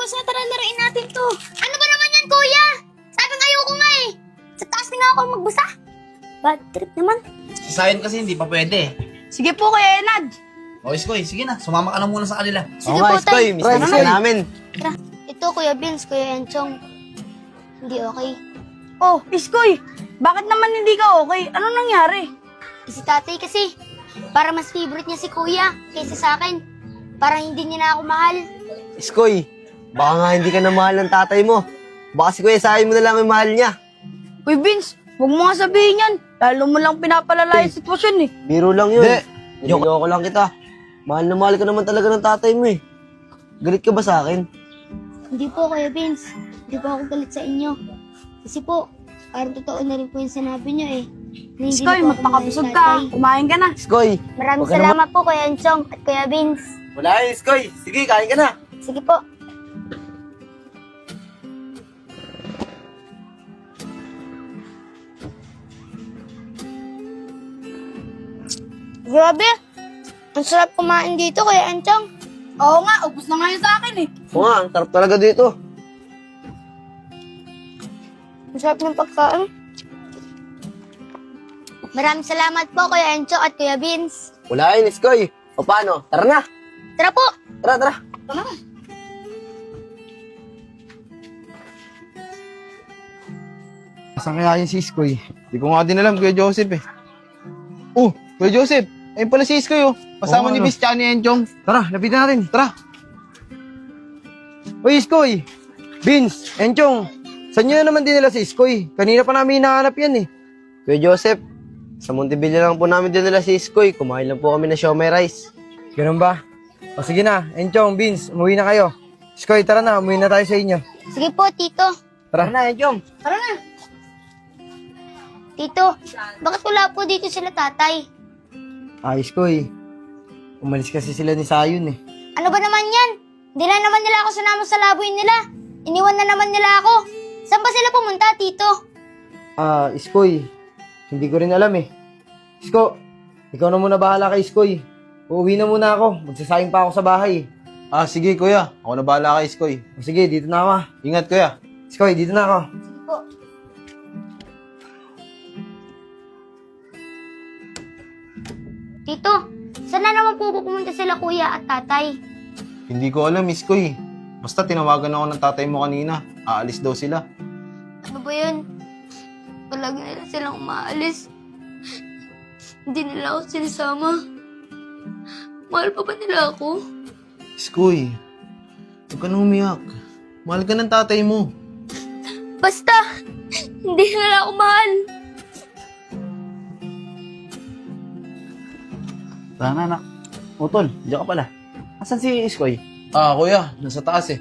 Ano ba naman yan, kuya? Sabi nga ayoko nga eh. Sa taas na nga ako magbasa. Bad trip naman. Sa sayon kasi hindi pa pwede. Sige po, Kuya Enad. O, Iskoy, sige na. Sumama ka na muna sa kanila. Sige Oo po, nga, Iskoy. tay. Miss na miss ka namin. Tara. Ito, Kuya Vince, Kuya Enchong. Hindi okay. Oh, Iskoy, bakit naman hindi ka okay? Ano nangyari? Eh, Si tatay kasi, para mas favorite niya si kuya kaysa sa akin. Para hindi niya na ako mahal. Iskoy, baka nga hindi ka na mahal ng tatay mo. Baka si Kuya Sahin mo na lang yung mahal niya. Uy, Vince, huwag mo nga sabihin yan. Lalo mo lang pinapalala yung sitwasyon eh. Biro lang yun. Hindi. Niloloko lang kita. Mahal na mahal ka naman talaga ng tatay mo eh. Galit ka ba sa akin? Hindi po, Kuya Vince. Hindi po ako galit sa inyo. Kasi po, parang totoo na rin po yung sinabi niyo eh. Na hindi Iskoy, na po ako magpakabusog mahal, ka. tatay. Kumain ka na. Iskoy, Maraming Huwag ka salamat po, Kuya Enchong at Kuya Vince. wala yun, Iskoy. Sige, kain ka na. Sige po. Grabe! Ang sarap kumain dito, Kuya Enchong. Oo nga, ubus na nga yun sa akin eh. Oo nga, ang sarap talaga dito. Ang sarap ng pagkain. Maraming salamat po, Kuya Encho at Kuya Vince. Wala yun, Iskoy. O paano? Tara na. Tara po! Tara, tara. Saan kaya yung si Iskoy? Hindi ko nga din alam, Kuya Joseph eh. Oh, Kuya Joseph! Ayun pala si Iskoy oh. Kasama Oo, ni ano? Bis tsaka ni Enchong. Tara, lapitan natin. Tara! Uy, Iskoy! Vince, Enchong, saan nyo na naman din nila si Iskoy? Kanina pa namin hinahanap yan eh. Kuya Joseph, sa Montevilla lang po namin dinala si Iskoy. Kumain lang po kami ng siomay rice. Ganun ba? O sige na, Enchong, Vince, umuwi na kayo. Iskoy, tara na, umuwi na tayo sa inyo. Sige po, Tito. Tara na, Enchong. Tito, bakit wala po dito sila tatay? Ah, Iskoy. Umalis kasi sila ni Sayon eh. Ano ba naman yan? Hindi na naman nila ako sinama sa laboy nila. Iniwan na naman nila ako. Saan ba sila pumunta, Tito? Ah, Iskoy. Hindi ko rin alam eh. Isko, ikaw na muna bahala kay Iskoy. Uuwi na muna ako. Magsasayang pa ako sa bahay. Ah, sige kuya. Ako na bahala kay Iskoy. O sige, dito na ako. ah. Ingat kuya. Iskoy, dito na ako. Sige po. Naman po pupunta sila kuya at tatay? Hindi ko alam, Iskoy. Basta tinawagan ako ng tatay mo kanina. Aalis daw sila. Ano ba yun? Palagi nila silang umaalis. Hindi nila ako sinasama. Mahal pa ba nila ako? Iskoy, huwag ka na umiyak. Mahal ka ng tatay mo. Basta, hindi nila ako mahal. Tara na, anak. Utol, diyan ka pala. Asan si Iskoy? Ah, kuya. Nasa taas eh.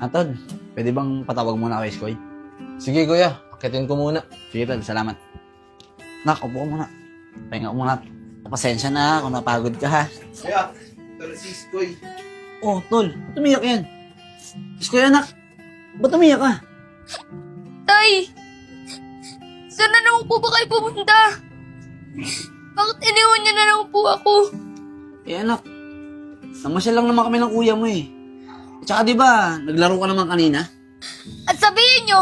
Antod, pwede bang patawag muna kay Skoy? Sige kuya. Akitin ko muna. Sige, tol, salamat. Nak, upo ka muna. Pahinga ka muna. Pasensya na kung napagod ka ha. Kuya, na si Iskoy. Oh, tol, ba't umiyak yan? Skoy, anak, ba't umiyak ka? Tay! Saan na naman po ba kayo pumunta? Bakit iniwan niya na naman po ako? Eh, anak, namasyal lang naman kami ng kuya mo eh. At saka di ba, naglaro ka naman kanina? At sabihin niyo,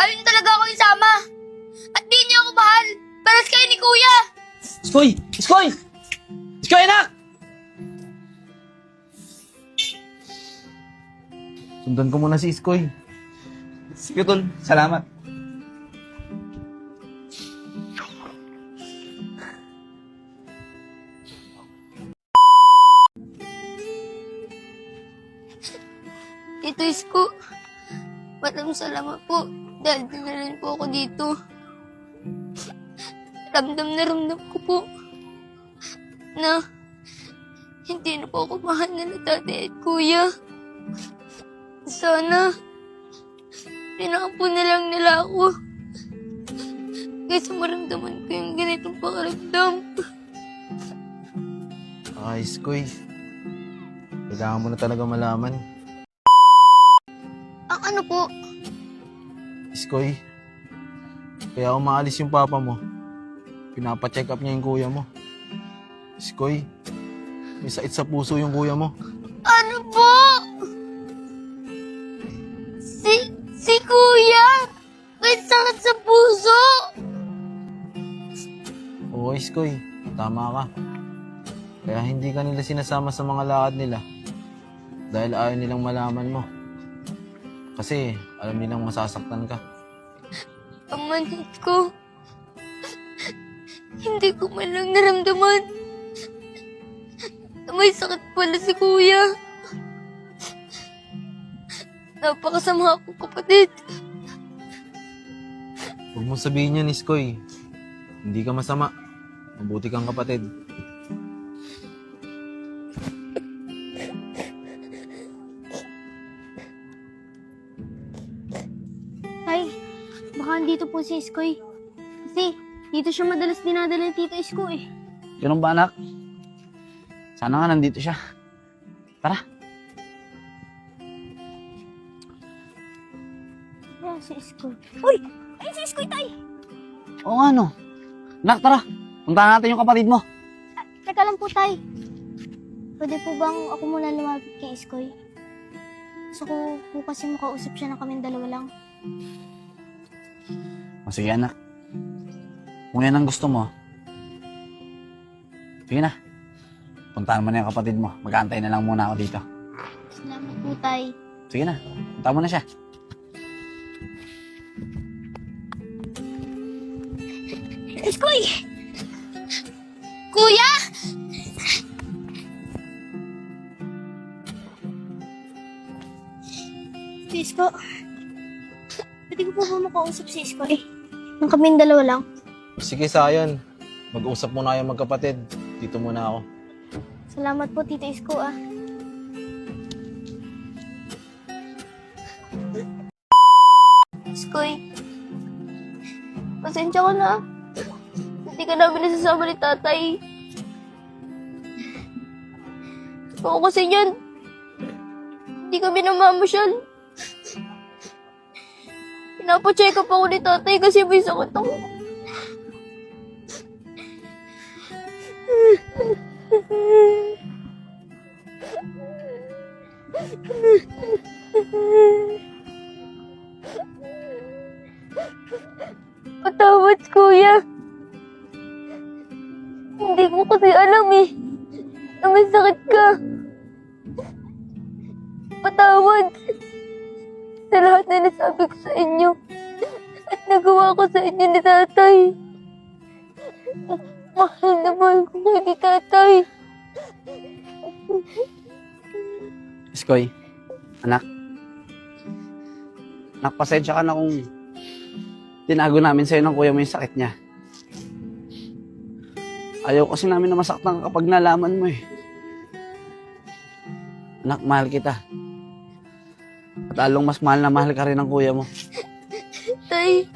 ayun talaga ako isama. At di niya ako mahal. Paras kayo ni kuya. Skoy! Skoy! Skoy, anak! Sundan ko muna si Iskoy. Sige, tol, salamat. Tito Isko, maraming salamat po dahil dinalhin po ako dito. Ramdam na ramdam ko po na hindi na po ako mahal na tatay at kuya. Sana, pinakapo na lang nila ako. Kaysa maramdaman ko yung ganitong pakaramdam. Ah, Iskoy. Kailangan mo na talaga malaman. Ano po? Iskoy, kaya umaalis yung papa mo. Pinapacheck up niya yung kuya mo. Iskoy, may sait sa puso yung kuya mo. Ano po? Si, si kuya, may sakit sa puso. Oo, Iskoy, tama ka. Kaya hindi ka nila sinasama sa mga lakad nila. Dahil ayaw nilang malaman mo. Kasi alam nilang masasaktan ka. Ang manhid ko. Hindi ko man lang naramdaman. na May sakit pala si kuya. Napakasama akong kapatid. Huwag mo sabihin yan, Iskoy. Hindi ka masama. Mabuti kang kapatid. Baka andito po si Iskoy. Kasi dito siya madalas dinadala ni Tito Isko eh. Ganun ba, anak? Sana nga nandito siya. Tara. Kaya si Iskoy. Uy! Ayun si Iskoy, Tay! Oo nga, no. Anak, tara. Puntahan natin yung kapatid mo. Teka lang po, Tay. Pwede po bang ako muna lumapit kay Iskoy? Gusto ko po kasi makausap siya na kaming dalawa lang. O sige, anak. Kung yan ang gusto mo, sige na. Puntahan mo na yung kapatid mo. Mag-aantay na lang muna ako dito. Salamat po, Tay. Sige na. Punta mo na siya. Iskoy! Kuya! Si Isko. Pwede ko po ba makausap si Iskoy? Nang kaming dalawa lang. Sige, Sayon. Mag-usap muna kayo magkapatid. Dito muna ako. Salamat po, Tito Isko ah. Skoy. Pasensya ka na. Hindi ka namin nasasama ni tatay. Ako kasi yan. Hindi kami namamasyal. Pinapacheck up ako ni tatay kasi may sakit ako. Patawad, kuya. Hindi ko kasi alam eh. Na may sakit ka. Patawad. Sa lahat na nasabi ko sa inyo. At nagawa ko sa inyo ni tatay. Mahal na mahal ko kayo ni tatay. Iskoy, anak. Anak, pasensya ka na kung tinago namin sa'yo ng kuya mo yung sakit niya. Ayaw kasi namin na masaktan ka kapag nalaman mo eh. Anak, mahal kita. At lalong mas mahal na mahal ka rin ng kuya mo. Tay,